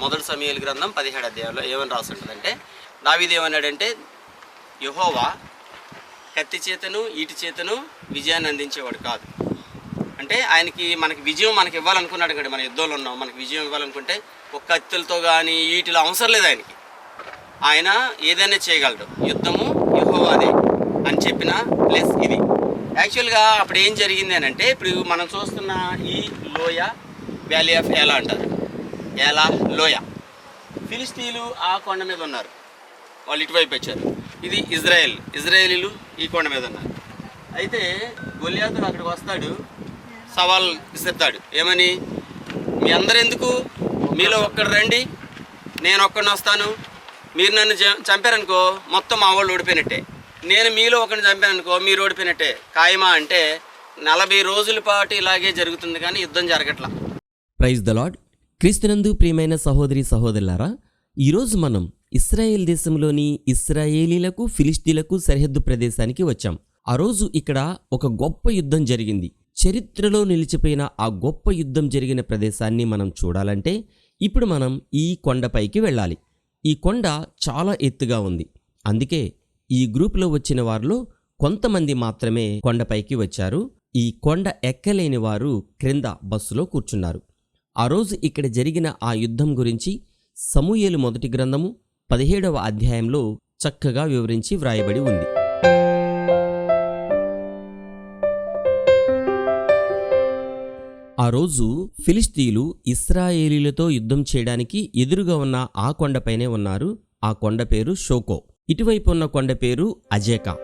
మొదటి సమయాల గ్రంథం పదిహేడు అధ్యాయంలో ఏమని రాసి ఉంటుందంటే దావీదు ఏమన్నాడంటే యహోవా కత్తి చేతను ఈటి చేతను విజయాన్ని అందించేవాడు కాదు. అంటే ఆయనకి మనకి విజయం మనకి ఇవ్వాలనుకున్నాడు కదా మన యుద్ధంలో ఉన్నాం మనకి విజయం ఇవ్వాలనుకుంటే ఒక కత్తులతో కానీ వీటిలో అవసరం లేదు ఆయనకి. ఆయన ఏదైనా చేయగలడు. యుద్ధము యహోవాదే అని చెప్పిన ప్లస్ ఇది. యాక్చువల్గా అప్పుడు ఏం జరిగింది అని అంటే ఇప్పుడు మనం చూస్తున్న ఈ లోయ వ్యాలీ ఆఫ్ ఎలా అంటారు. ఏలా లోయ. ఫిలిస్తీన్లు ఆ కొండ మీద ఉన్నారు. వాళ్ళు ఇటువైపు వచ్చారు. ఇది ఇజ్రాయెల్. ఇజ్రాయేలీలు ఈ కొండ మీద ఉన్నారు. అయితే గొలియాతు అక్కడికి వస్తాడు. సవాల్ విసిరుతాడు. ఏమని? మీ అందరెందుకు? మీలో ఒక్కడు రండి. నేను ఒక్కడిని వస్తాను. మీరు నన్ను చంపారనుకో మొత్తం మా వాళ్ళు ఓడిపోయినట్టే. నేను మీలో ఒకరిని చంపాననుకో మీరు ఓడిపోయినట్టే. ఖాయమా అంటే నలభై రోజుల పాటు ఇలాగే జరుగుతుంది కానీ యుద్ధం జరగట్లా. ప్రైజ్ ద లాడ్ క్రీస్తునందు ప్రియమైన సహోదరి సహోదరులారా ఈరోజు మనం ఇస్రాయేల్ దేశంలోని ఇస్రాయేలీలకు ఫిలిస్తీన్లకు సరిహద్దు ప్రదేశానికి వచ్చాం. ఆ రోజు ఇక్కడ ఒక గొప్ప యుద్ధం జరిగింది. చరిత్రలో నిలిచిపోయిన ఆ గొప్ప యుద్ధం జరిగిన ప్రదేశాన్ని మనం చూడాలంటే ఇప్పుడు మనం ఈ కొండపైకి వెళ్ళాలి. ఈ కొండ చాలా ఎత్తుగా ఉంది. అందుకే ఈ గ్రూప్లో వచ్చిన వారిలో కొంతమంది మాత్రమే కొండపైకి వచ్చారు. ఈ కొండ ఎక్కలేని వారు క్రింద బస్సులో కూర్చున్నారు. ఆ రోజు ఇక్కడ జరిగిన ఆ యుద్ధం గురించి సమూయేలు మొదటి గ్రంథము పదిహేడవ అధ్యాయంలో చక్కగా వివరించి వ్రాయబడి ఉంది. ఆ రోజు ఫిలిస్తీలు ఇస్రాయేలీలతో యుద్ధం చేయడానికి ఎదురుగా ఉన్న ఆ కొండపైనే ఉన్నారు. ఆ కొండ పేరు షోకో. ఇటువైపు ఉన్న కొండ పేరు అజేకా.